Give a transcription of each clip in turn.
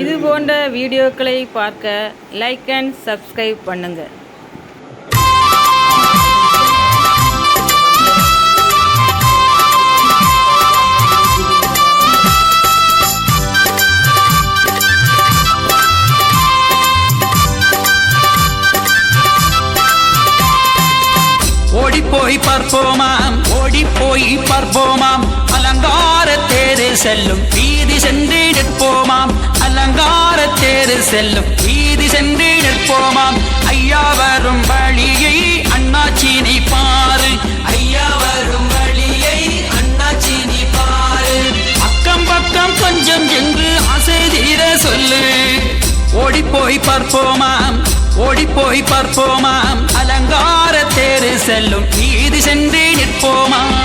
இது போன்ற வீடியோக்களை பார்க்க லைக் அண்ட் சப்ஸ்கிரைப் பண்ணுங்க. ஓடிப்போய் பார்ப்போமாம் ஓடிப்போய் பார்ப்போமாம். செல்லும். வீதி சென்று நிற்போமாம். அலங்கார தேரு செல்லும். வீதி சென்று நிற்போமாம். ஐயா வரும் வழியை அண்ணாச்சி நீ பாரு. ஐயா வரும் வழியை அண்ணாச்சி நீ பாரு. அக்கம் பக்கம் கொஞ்சம் என்று ஆசை தீர சொல்லு. ஓடிப்போய் பார்ப்போமாம். ஓடிப்போய் பார்ப்போமாம். அலங்கார தேரு செல்லும். வீதி சென்று நிற்போமாம்.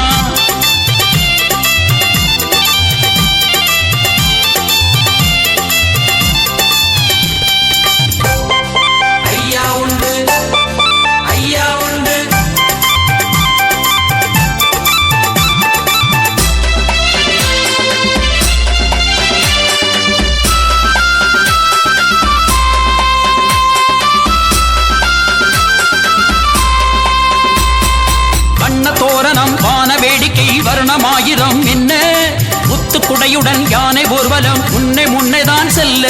ஆயிரம் என்ன? முத்துக்குடையுடன் யானை ஊர்வலம் முன்னே முன்னேதான் செல்ல.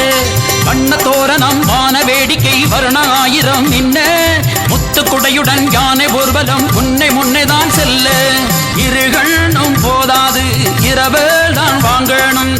வண்ண தோரணம் வான வேடிக்கை வருண ஆயிரம் என்ன? முத்துக்குடையுடன் யானை ஊர்வலம் முன்னே முன்னேதான் செல்ல. இருகண்ணும் போதாது இரவு தான் வாங்கணும்.